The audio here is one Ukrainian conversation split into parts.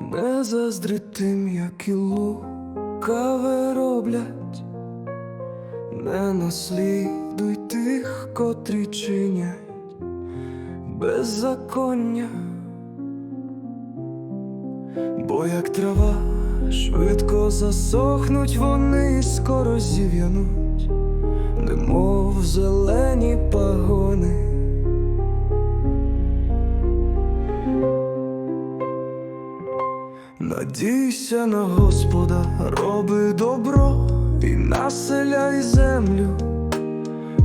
Не заздри тим, як і лукаве роблять, не наслідуй тих, котрі чинять беззаконня, бо як трава швидко засохнуть вони і скоро зів'януть, немов зелені пагони. Надійся на Господа, роби добро і населяй землю,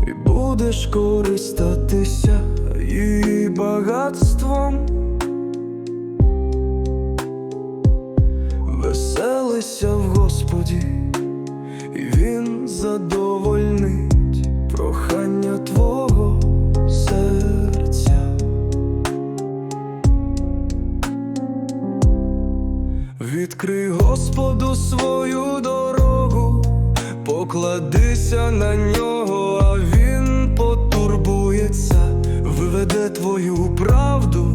і будеш користатися її багатством. Веселися в Господі, і Він задовольнить Господу свою дорогу, покладися на нього, а він потурбується, виведе твою правду,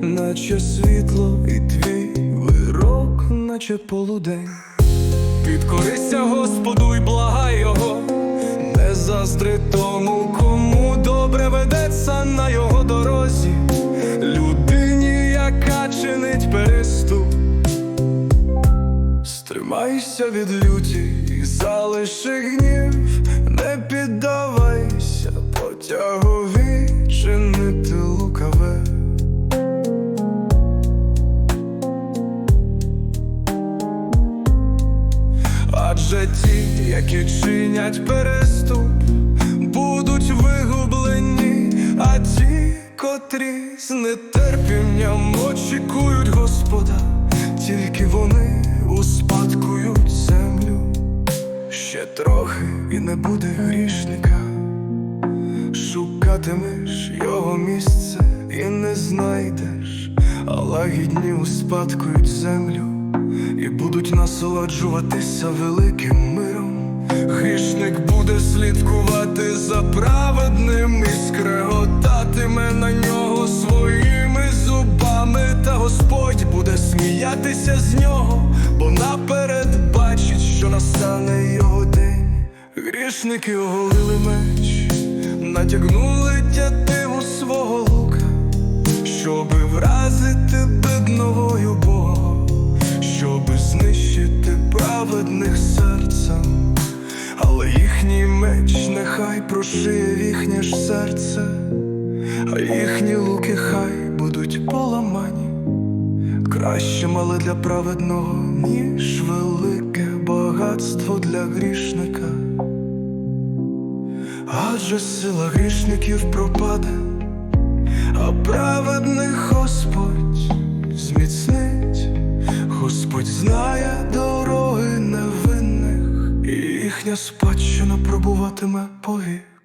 наче світло, і твій вирок, наче полудень. Підкорися Господу й благай його, не заздри тому, Стримайся від люті і залиши гнів, не піддавайся потягові чинити лукаве. Адже ті, які чинять переступ, будуть вигублені, а ті, котрі з нетерпінням очікують Господа, тільки вони землю. Ще трохи і не буде грішника, шукатимеш його місце і не знайдеш, а лагідні успадкують землю і будуть насолоджуватися великим миром. Грішник буде слідкувати за праведним і скреготатиме на нього своїми зубами, та Господь буде сміятися з нього, бо наперед Грішники оголили меч, натягнули тятиву свого лука, щоби вразити бедновою Бога, щоби знищити праведних серцем, але їхній меч нехай прошиє їхнє ж серце, а їхні луки хай будуть поламані. Краще мале для праведного, ніж велике багатство для грішника. Адже сила грішників пропаде, а праведних Господь зміцнить, Господь знає дороги невинних, і їхня спадщина пробуватиме повік.